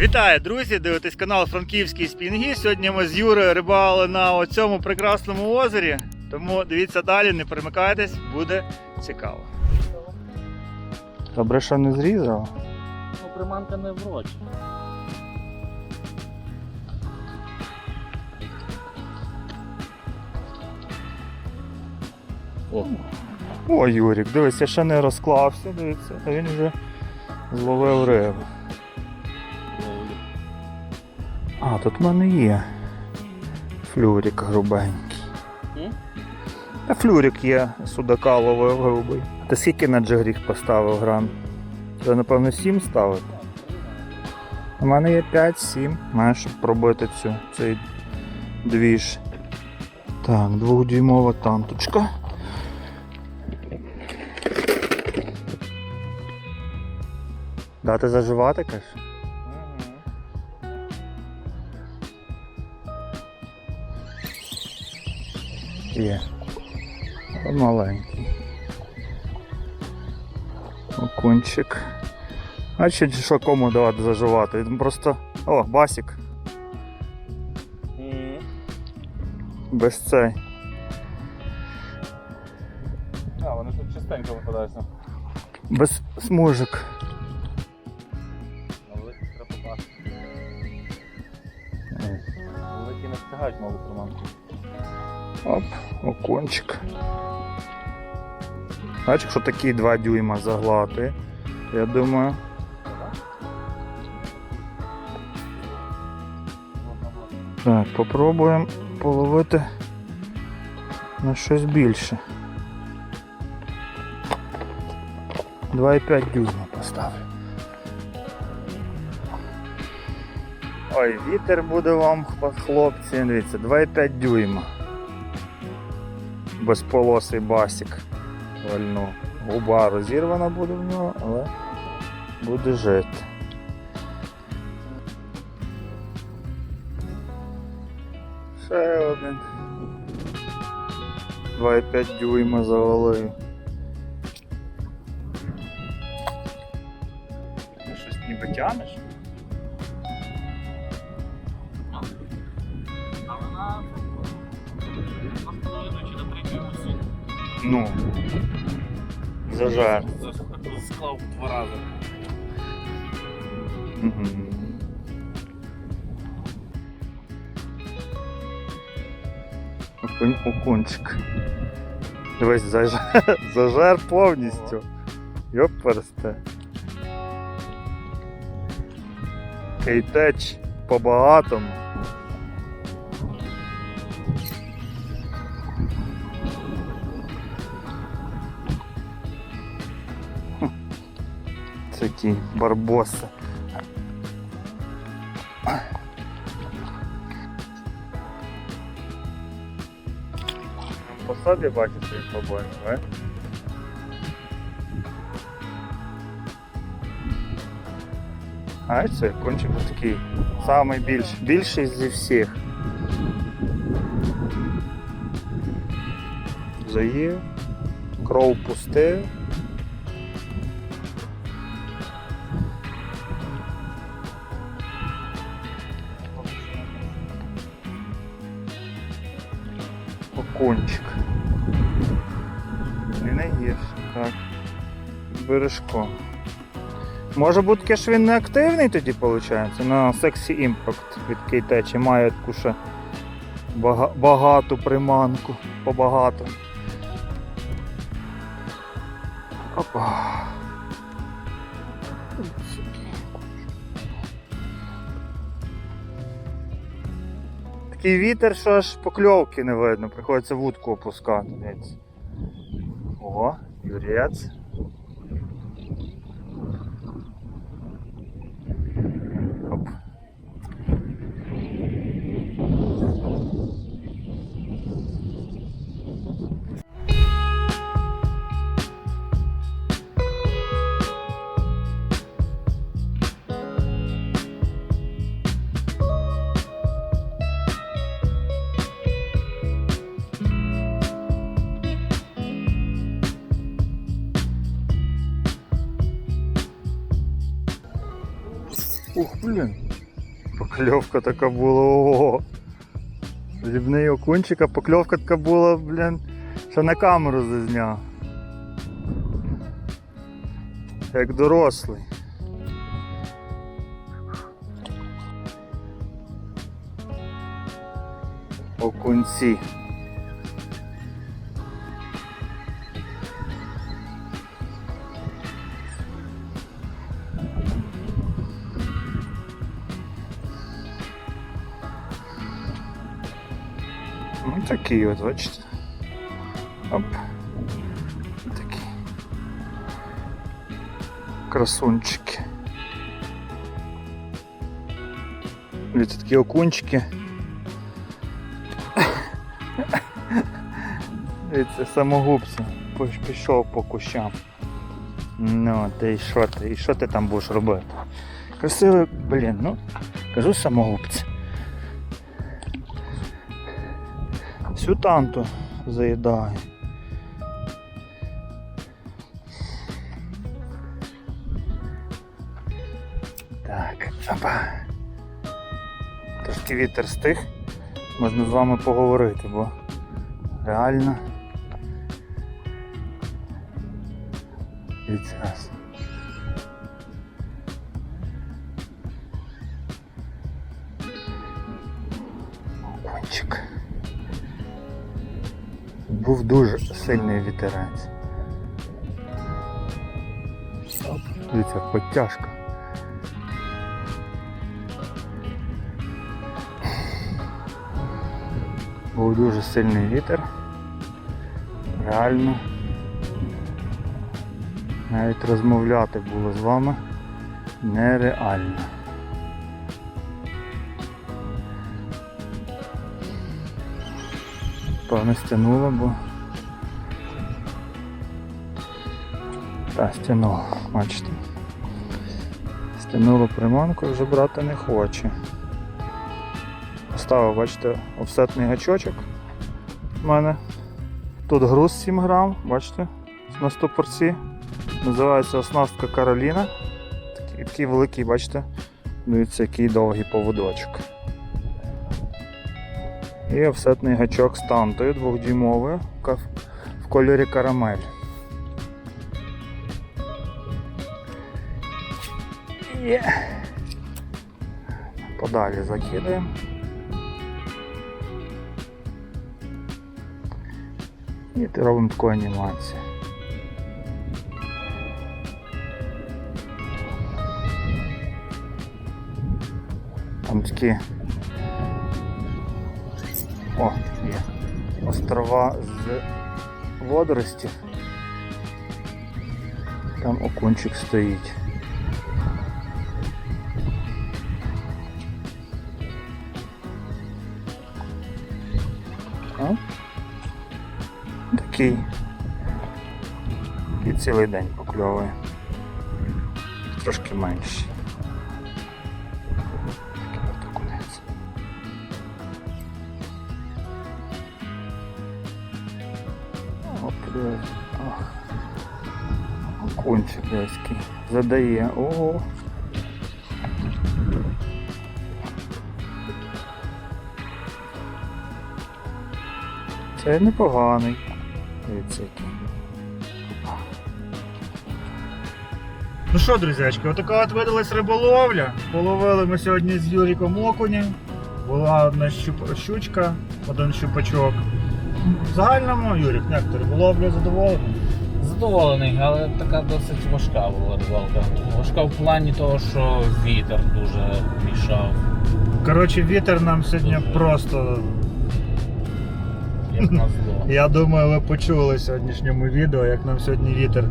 Вітаю, друзі! Дивитесь канал Франківський Спінги. Сьогодні ми з Юрою рибали на цьому прекрасному озері. Тому дивіться далі, не перемикайтесь, буде цікаво. Добре, що не зрізав. Ну, приманка не врочі. О, О, Юрік, дивись, я ще не розклався, дивіться, а він вже зловив рибу. А, тут в мене є. Флюрик грубенький. Та флюрик є, судака ловив грубий. Ти скільки на джигріх поставив грам? Це, напевно, 7 ставити. У мене є 5-7, маєш, щоб пробити цю, цей двіж. Так, двохдюймова танточка. Дати заживати, кажеш? Є. Маленький. Окунчик. А чи що кому давати заживати? Він просто. О, басік. Без цей. А, вони тут частенько випадаються. Без смужок. На великих треба. Великі не встигають малу приманку. Оп, окунчик. Бачиш, якщо такі 2 дюйма заглати, я думаю. Так, попробуємо половити на щось більше. 2,5 дюйма поставлю. Ой, вітер буде вам, хлопці, дивіться, 2,5 дюйма. Безполосий басік. Вольну. Губа розірвана буде в нього, але буде жити. Ще один. 2,5 дюйма за завалив. Ти щось ніби тянеш? А вона Ну. Зажар. Склав два рази. Угу. Окунь, окунчик. Дивись, зажар, зажар повністю. Йоперсте. Кейтеч по-багатому. Хм. Такі барбоси. По собі бачиш, що їх а? А це кончик такий самий більший, більший зі всіх. Заїв, кров пустив. Окончик. Не найгірше, так. Бережко. Може бути що він не активний тоді, виходить, на Sexy Impact від Кейтечі має таку ще бага- багату приманку, побагато. Опа. Такий вітер, що аж покльовки не видно, приходиться вудку опускати. О, юрець. Блін. Покльовка така була. Ого. Дрібний окунчик, а покльовка така була, блін, що на камеру зазняв. Як дорослий. Окунці. Ну такий от, бачите. Оп. Такі. Красунчики. Дивіться, такі окунчики. Дивіться, самогубці. Пішов по кущам. Ну, ти і що ти? І що ти там будеш робити? Красивий, блін, ну, кажу самогубці. Всю танту заїдає. Так, опа. Трошки вітер стих. Можна з вами поговорити, бо реально. Раз. Був дуже сильний вітерець. Дивіться, подтяжка. Був дуже сильний вітер. Реально. Навіть розмовляти було з вами нереально. Певно стягнуло, бо та стягнуло, бачите. Стягнуло приманку, вже брати не хоче. Поставив, бачите, офсетний гачочок у мене. Тут груз 7 грам, бачите, на стопорці. Називається оснастка Кароліна. Такий, такий великий, бачите, дивіться, який довгий поводочок. І офсетний гачок з тантою двохдюймовою в кольорі карамель. Є. Подалі закидаємо. І робимо таку анімацію. Там такі о, є. Острова з водоростів. Там окунчик стоїть. О. Такий. І цілий день покльовує. Трошки менший. Окунчик десь. Задає. Ого. Це непоганий. Дивіться. Ну що, друзячки, отака от видалась риболовля. Половили ми сьогодні з Юріком окуня. Була одна щуп- щучка, один щупачок. В загальному, Юрік, як ти риболовлю задоволений? Задоволений, але така досить важка була рибалка. Важка в плані того, що вітер дуже мішав. Коротше, вітер нам сьогодні просто. Як на зло. Я думаю, ви почули в сьогоднішньому відео, як нам сьогодні вітер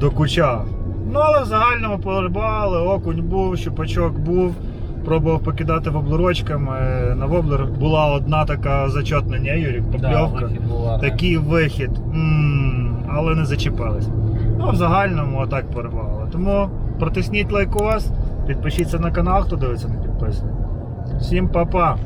докучав. Ну, але в загальному порибали, окунь був, щупачок був. Пробував покидати воблерочками. На воблер була одна така зачетна, ні, Юрік, Да, вихід була. Такий вихід. м але не зачіпались. Ну, в загальному отак порибали. Тому протисніть лайк у вас, підпишіться на канал, хто дивиться не підписаний. Всім па-па!